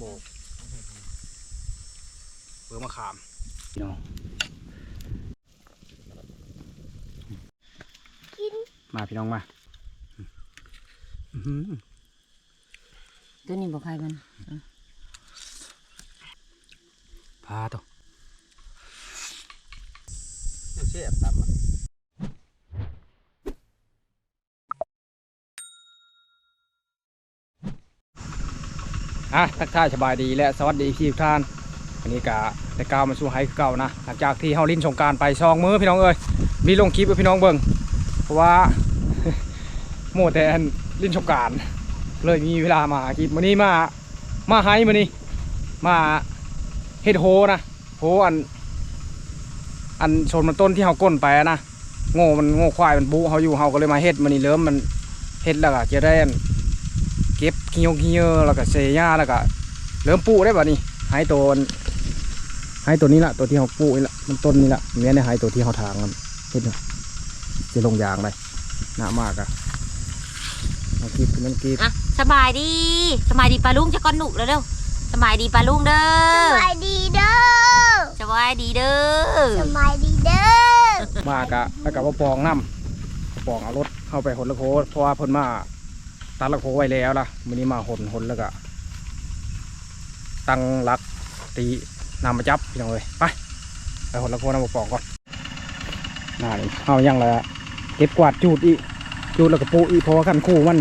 โบกเปลือกมะขามพี่น้องกินมาพี่น้องมาอื้อหือตัวนี้บอกใครมันพาตัว เสียบตำอะ อะทักทายสบายดีและสวัสดีพี่ทุกท่านอันนี้กะแต่ก้าวมาสู่ไฮเก่านะหลังจากที่เฮาลิ้นสงการไปซองมือพี่น้องเอ้ยมีลงคลิปพี่น้องเบิ่งเพราะว่าโมแต่อันลิ้นสงการเลยมีเวลามาคลิปมื้อนี้มามาไฮมื้อนี้มาเฮ็ดโฮนะโฮอัน อันชนมันต้นที่เฮาก้นไปนะโง่มันโง่ควายมันบุเฮาอยู่เฮาก็เลยมาเฮ็ดมื้อนี้เริ่มมันเฮ็ดแล้วก็จะได้อัน เก็บขี้ยงขี้เยอะแล้วก็เสียหญ้าแล้วก็เริ่มปลูกได้บ่นี่ให้ตัวมันให้ตัวนี้ละตัวที่เขาปลูกนี่ละมันต้นนี่ละเมียเนี่ยให้ตัวที่เขาทางมันเห็นไหมจะลงยางเลยหนามากอะน้ำกีบคือน้ำกีบอะสบายดีสบายดีปลาลุงจะก้อนหนุกแล้วเร็วสบายดีปลาลุงเด้สอบายดีเด้อสบายดีเด้อสบายดีเด้อมากะแล้วก็มาปองน้ำปองเอารถเข้าไปหนละโคเพราะว่าเพิ่นมา ตัดละโคไว้แล้วล่ะมื้อนี้มาหนหนแล้วก็ ตั้งหลักตีนำมาจับพี่น้องเลยไปไปหนละโคนำมาปองก่อนน่านี่เอายังละเก็บกวาดจูดอีจูดแล้วก็ปูอีเพราะว่ากันคู่มัน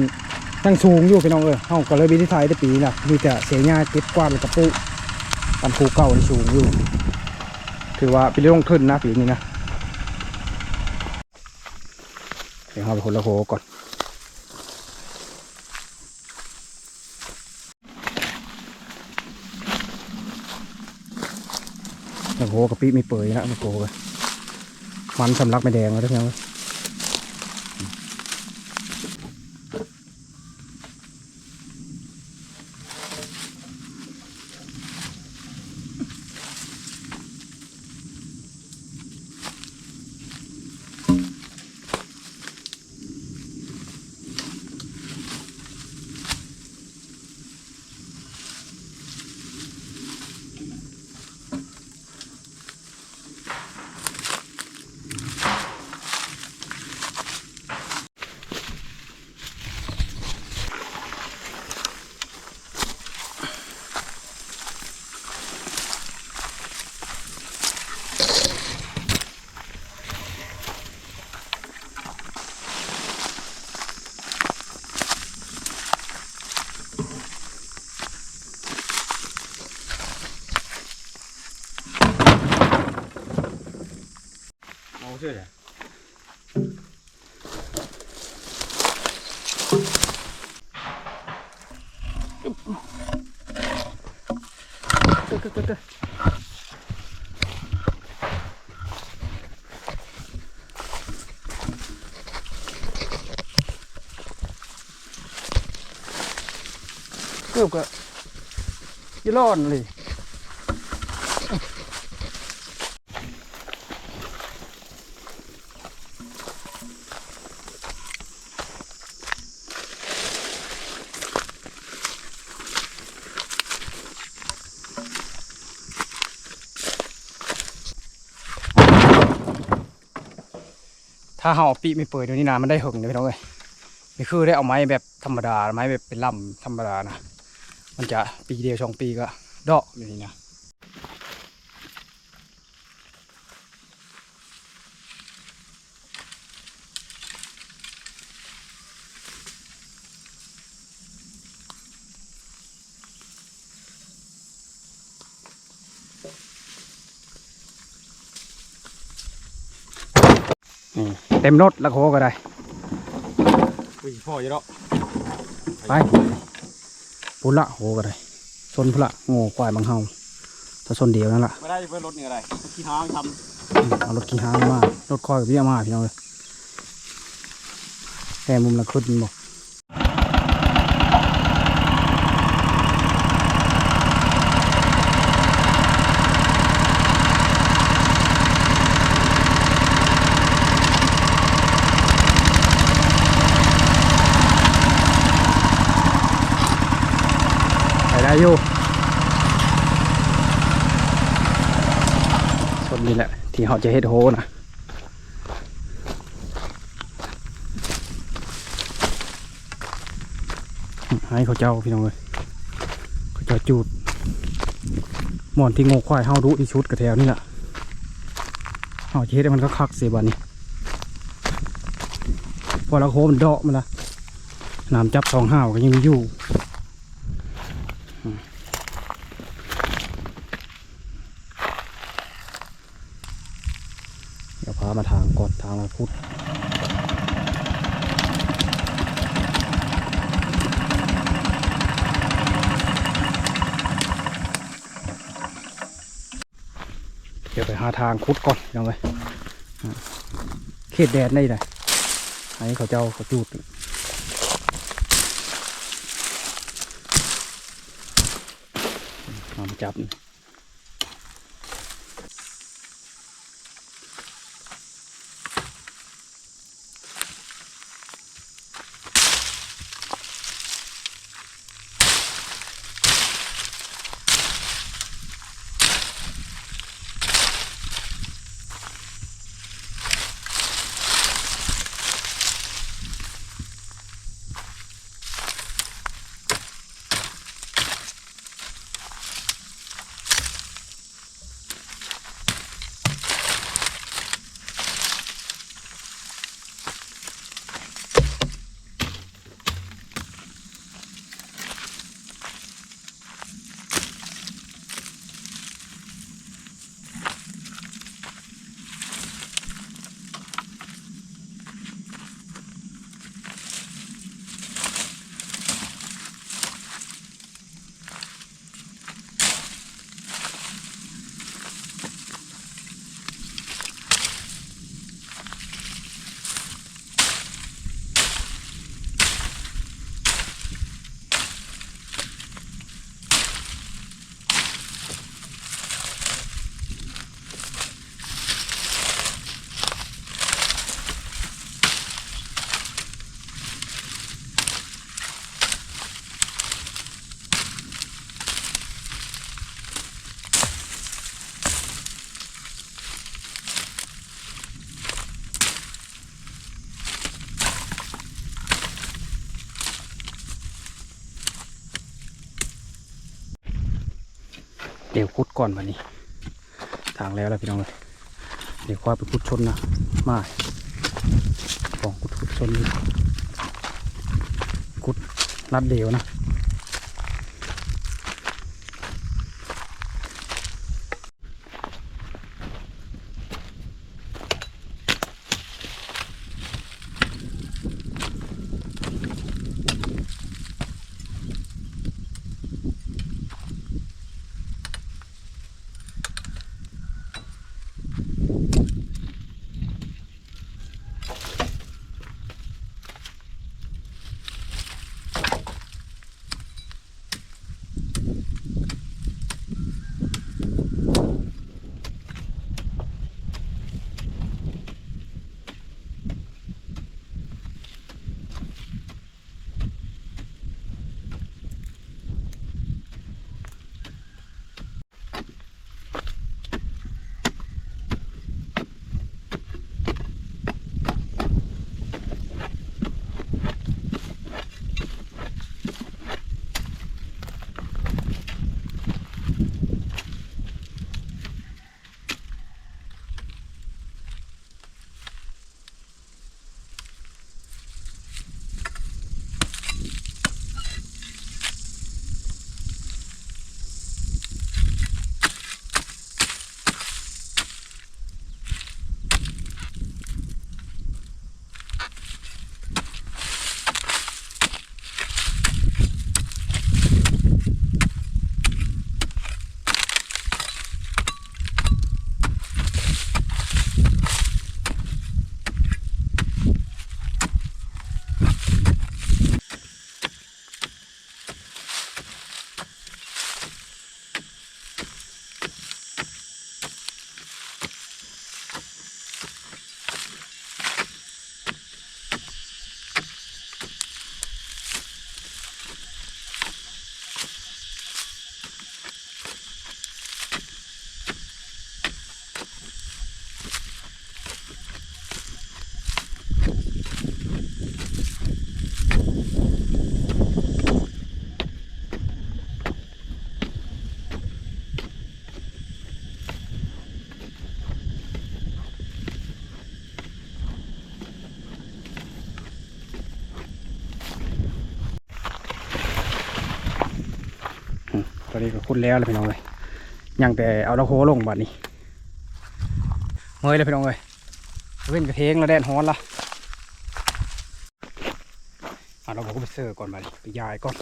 ตั้งสูงอยู่พี่น้องเอ้ยเฮาก็เลยวิธีไทยได้ปีน่ะมีแต่เสียหญ้าเก็บกวาดแล้วก็ปูกันคู่เก่านี่สูงอยู่ ถือว่าเป็นเรื่องขึ้นนะปีนี้นะเดี๋ยวเราไปคนละโหก่อน โอ้โหกะปิไม่เปื่อยนะโอ้โหมันสำลักไม่แดงแล้วทั้งนั้นางเลยเอาเชื่อเลยเกือบก็ยี่ร้อนเลย ถ้าเฮาเอาปีไม่เปิดเดี๋ยวนี้นะมันได้หึงเดี๋ยวพี่น้องเอ้ยนี่คือได้เอาไม้แบบธรรมดาไม้แบบเป็นลำธรรมดานะมันจะปีเดียวสองปีก็ดอกอยู่นี่นะนี่ เต็มรถแล้วโคก็ได้อุ้ยพ่อเยอะเนาะไปปุละโหก็ได้ชนพุละโง่ควายบางเฮาถ้าชนเดียวนั่นแหละไม่ได้เพื่อนรถนี่อะไรขี้ทางทอืมเอารถขี่ห้างมารถคอยกับพี่เอามาพี่น้องเลยแค่มุมละขึ้นบอก อยู่สนนี่แหละ ที่เขาจะเฮ็ดโฮนะให้เขาเจ้าพี่น้องเลยเขาจ้าจูดหมอนที่งอควายเฮารู้อีชุดกระแถวนี่แหละเขาเฮ็ดมันก็คักเสียบ้านี่พอแล้วโคมันเดาะมันละน้ำจับสองห้าวก็ยังมีอยู่ มาทางก่อนทางมาพุดเดี๋ยวไปหาทางคุดก่อนยังไงเขตแดดได้เลยให้เขาเจ้าเขาจูดมาจับ ดี๋ยวคุดก่อนวันนี้ทางแล้วแล้วพี่น้องเลยเดี๋ยวค่อยไปคุดชนนะมาของคุดคุดชนนี่คุดนัดเดียวนะ อนนี้ก็คุดแล้วเลยพี่น้องเลยยังแต่เอาตะโคลงบัดนี้เฮ้ยเลยพี่น้องเลยเว้นกระเทงแล้วแดนฮ้อนละเอาเราก็ไปเสิร์ก่อนบัดนี้ไปยายก่อน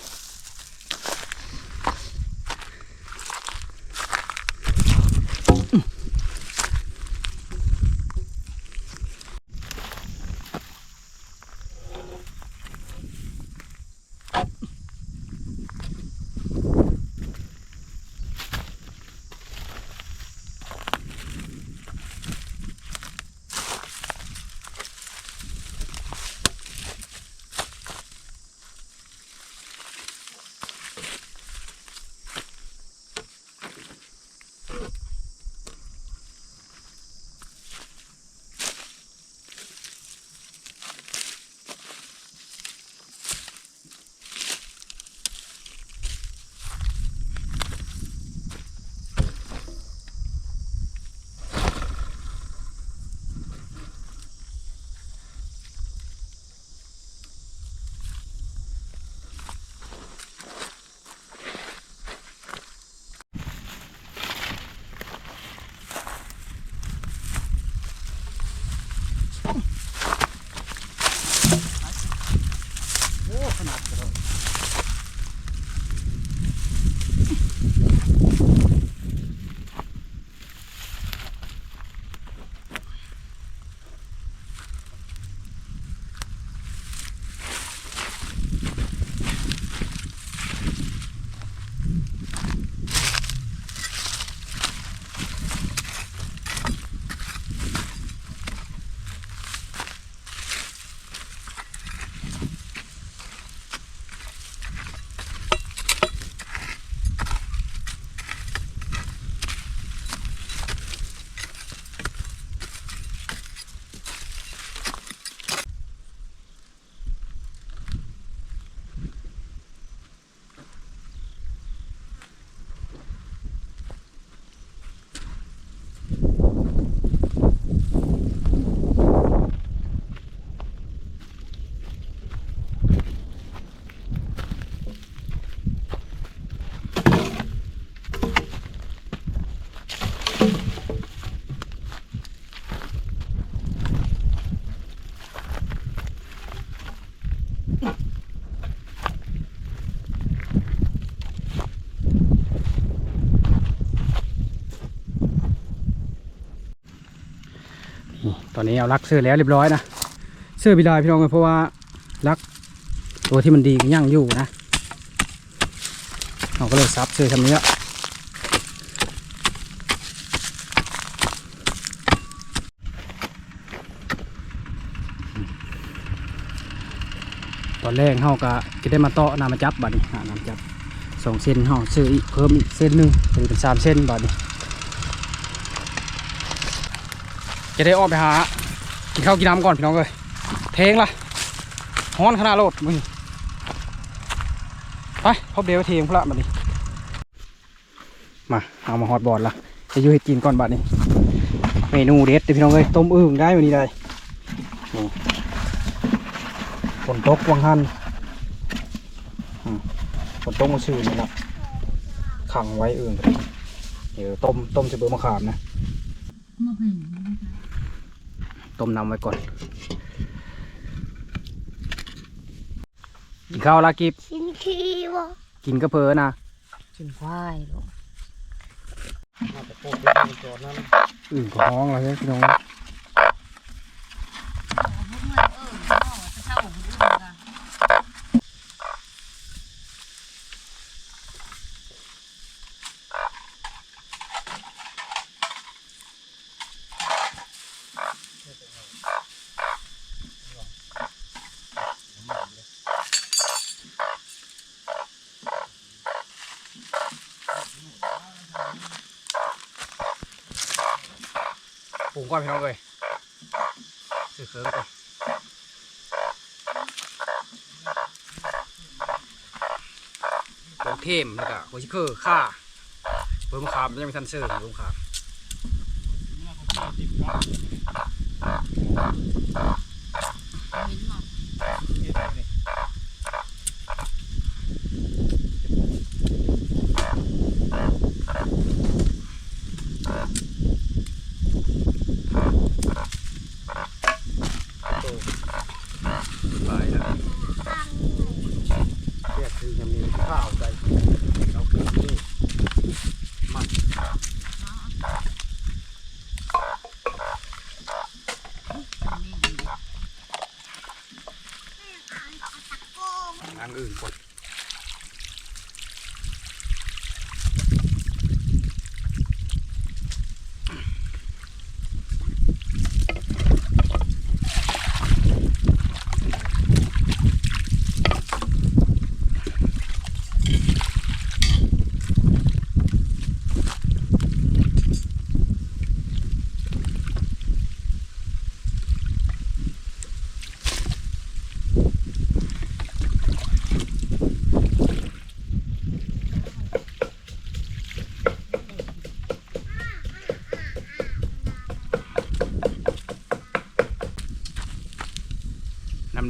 ตอนนี้เอาลักเสื้อแล้วเรียบร้อยนะเสื้อบิลายพี่น้องเลยเพราะว่าลักตัวที่มันดีก็ยั่งอยู่นะเราก็เลยซับเสื้อทำนี้ละตอนแรกเฮาก็จะได้มาเตาะน้ำมาจับบัดนี้หาน้ำจับสองเส้นเฮาซื้ออีกเพิ่มอีกเส้นหนึ่งเป็นเป็นสามเส้นบัดนี้ จะได้ออกไปหา กินข้าวกินน้ำก่อนพี่น้องเลยเพลงละฮ้อนขนาดโลดมึงไปพบเดียวเทงพละบัดนี้ มาเอามาฮอตบอดละจะยู่ให้กินก่อนบัดนี้ เมนูเด็ดเดี๋ยวพี่น้องเลยต้มอึ่งได้วันนี้ได้ฝนตกวังหันฝนตกมาชื่อนี่ละขังไว้อึ่งเดี๋ยวต้มต้มจะเบอร์มะขามนะ ต้มน้ำไว้ก่อนกินข้าวละกิบชินคีวะกินกระเพอนะกินควายลูกน่าจะโคตรเป็นจอดนั่นอื่นก็ห้องแล้วเนี่ยพี่น้อง ก่อนพี่น้องเลยซื้อเครื่องก่อนเทมแล้วก็หัวชิคเกอร์ข่าเบอร์มขามยังไม่ทันเสิร์ฟเบอร์มขามมีข้าวใจเรากินนี่มันอันอื่นกด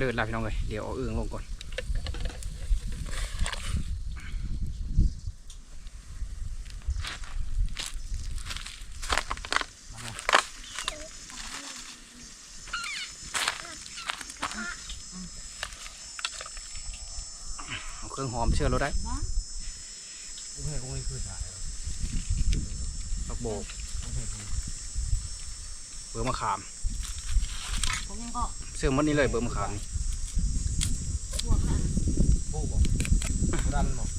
น้ำเดือดแล้วพี่น้องเลยเดี๋ยวเอาอึ่งลงก่อนเอาเครื่องหอมเชื่อเราได้กุ้งให้กุ้งให้คือสายดอกโบกเบอร์มะขามผมยังก็เชื่อมดนี้เลยเบอร์มะขามนี่ พวกนั้น โอ้บอกดันบอก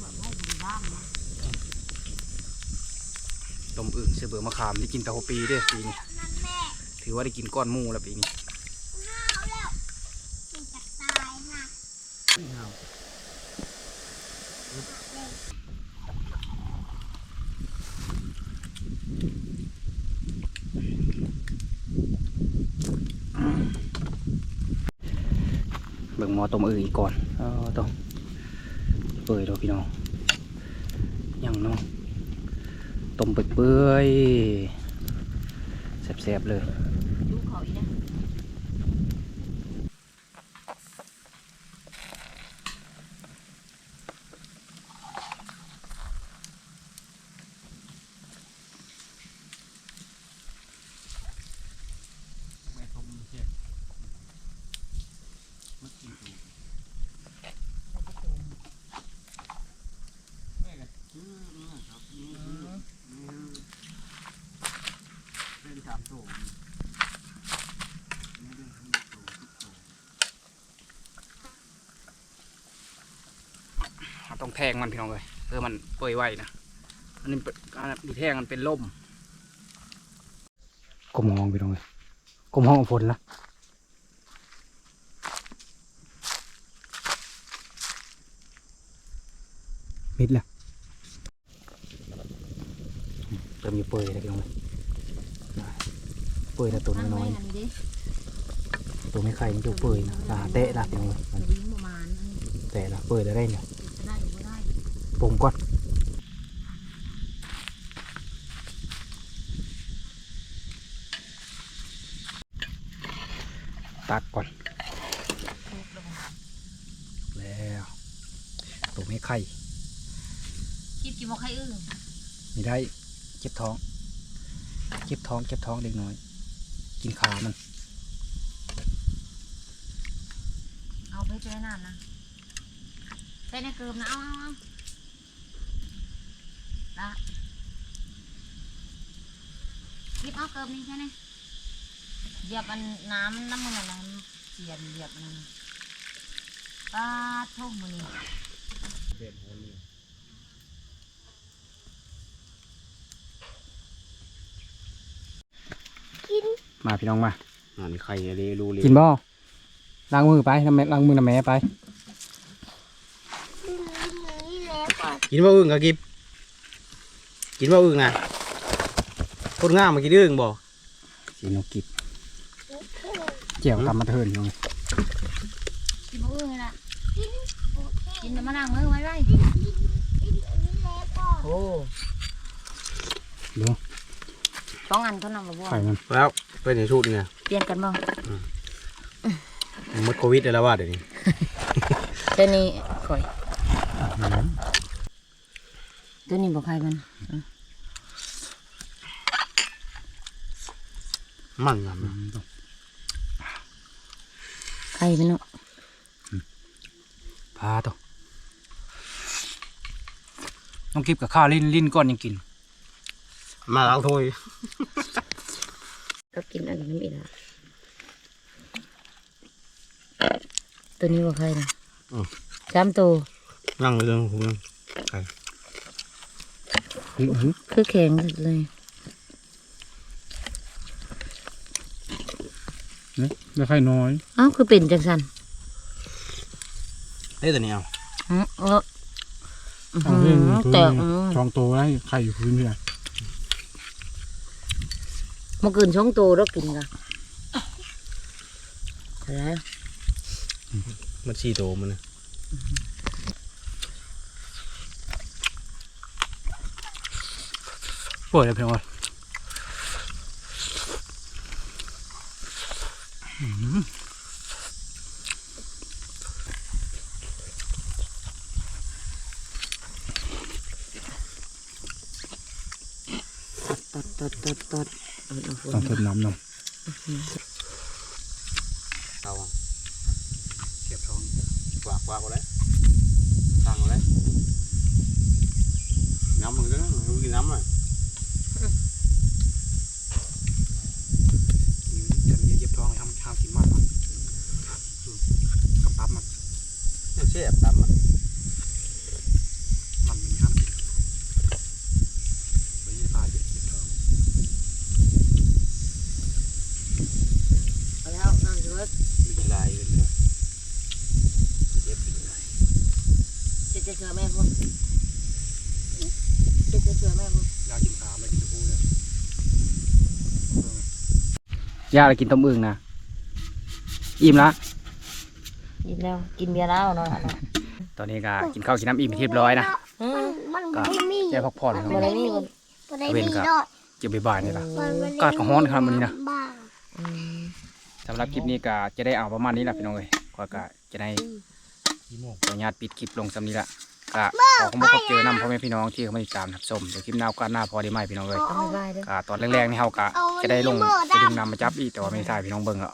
แบบว่าบุญบ้ามนะ ต้มอึ่งเชื่อเบอร์มะขามได้กินต่หัวปีด้อปีนี้ถือว่าได้กินก้อนมูแล้วปีนี้เอาแล้วจะตายนะเบิ่งมอตมอึ่งอีกก่อนเออต้องเปื่อยเด้อพี่น้องยังเนาะ ต้มเปื่อยๆแซ่บๆเลย ดูเขาอีกนะ ไม่ทมเช็ดมันกินถูกแม่ก็ชื่อนะครับนี่เป็นสามโถนี่เป็นทั้งโถทุกโถ เรา ต้องแทงมันพี่น้องเลยเพื่อมันเปื่อยไวนะอันนี้เป็นอันนี้มีแทงมันเป็นล่มกลมห้องพี่น้องเลยกลมห้องฝนละมิดละเติมอยู่เปื่อยเลยพี่น้องเลยเปื่อยแต่ตัวน้อยอันนี้ดิๆตัวไม่ไข่มันจะเปื่อยนะอ่าเตะละพี่น้องเลยมันวิ่งประมาณอันนี้เตะละเปื่อยได้ได้เนี่ย ปรุงก่อนตักก่อนทุกแล้วก็แล้วตัวไม่ไข่คิดกี่โมงใครอึ้งไม่ได้เก็บท้องเก็บท้องเก็บท้องเล็กน้อย กินขามัน เอาไปเจอหน้านะไปในเกิมนะเอาเอาเอา ละหยิบเอาเกิมนี่ใช่ไหมเหยียบมันน้ำน้ำมันอะไรเสียนเหยียบมันนะปลาทุ่มมันนี่เด็ดหัวนี่มาพี่น้องมาอันนี้ไข่อะไรรู้เลยกินบ่ล้างมือไปน้ำแม่ล้างมือน้ำแม่ไปนี่แล้วก่อนกินบ่อึ่งกะกิบ กินบ่อึ่งนะคนง่ามมากินอึ่งบ่สีนกกิบเจียวตำมาเทินพี่น้องกินมะอึ้งเลยนะกินแล้วมานั่งมือไว้ไว้นี่แล้วก่อนโอ้ดูสองอันเท่านั้นบ่บ่ไข่มันแล้วเป็นอย่างชุดเนี่ยเปลี่ยนกันบ่หมดโควิดแล้วว่าเดี๋ยวนี้ตัวนี้ข่อย ตัวนี้บ่ใครมันมันงามไข่พี่น้องพาตัวน้องกิฟกับข้าวลิ้นลิ้นก้อนยังกิน มาล้างถ้วยก็กินอันนี้อีกแล้วตัวนี้ว่าใครนะจำตัวนั่งเลยเรื่องผม คือแข็งเลยได้ไข่น้อยเอ้าคือเป็นจังสันเอ้ยตัวนี้เอาอืมเอออื้อหือแต่อืมช่องโตได้ไข่อยู่พื้นเพื่อนเมื่อคืนช่องโตแล้วกินกันอะไรมันสี่โตมันนะ เปิดเลยเพียงว่าตัดตัดตัดตัดเอาเอาฝนต้องเติมน้ำนมเอาอะเสียบท้องกวากกวากเอาเลยตั้งเอาเลยน้ำมันก็รู้กินน้ำอะจะมีเย็บท้องทำข้าวกินมันมันกับปั๊บมัน เสียบตามมันมันมีห้ามกินวันนี้ปลาเย็บเย็บทองเอาแล้วนั่นคือว่ามีลายเลยนะเจ็บเป็นลายจะจะเชื่อแม่พุ่นจะจะเชื่อแม่พุ่นยากกินขาไม่กินตะปูเลยยาอะไรกินต้มอึ่งนะอิ่มละ กินแล้วกินเบียร์แล้วเนาะเนาะตอนนี้ก็กินข้าวกินน้ำอิ่มไปเรียบร้อยนะอืมมันก็ไม่มีแย่พักผ่อนเลยบ่ได้มีคนบ่ได้เว้มีนกะดอกเจะบ่ายๆนี่ละมันบ่ได้กาดของฮ้อนครับมื้อนี้นะบ้าอืมสำหรับคลิปนี้ก็จะได้เอาประมาณนี้แหละพี่น้องเอ้ยก็ก็จะได้กี่โมงขออนุญาตปิดคลิปลงสำนี้ละก็ขอขอบคุณเจอนำพ่อแม่พี่น้องที่เข้ามาติดตามรับชมเดี๋ยวคลิปหน้าก็หน้าพอได้ไหมพี่น้องเอ้ยเอาไม่ได้เด้อก็ตอนแรกๆนี่เฮาก็จะได้ลงจะดึงนำมาจับอีกแต่ว่าไม่ได้พี่น้องเบิ่งแล้ว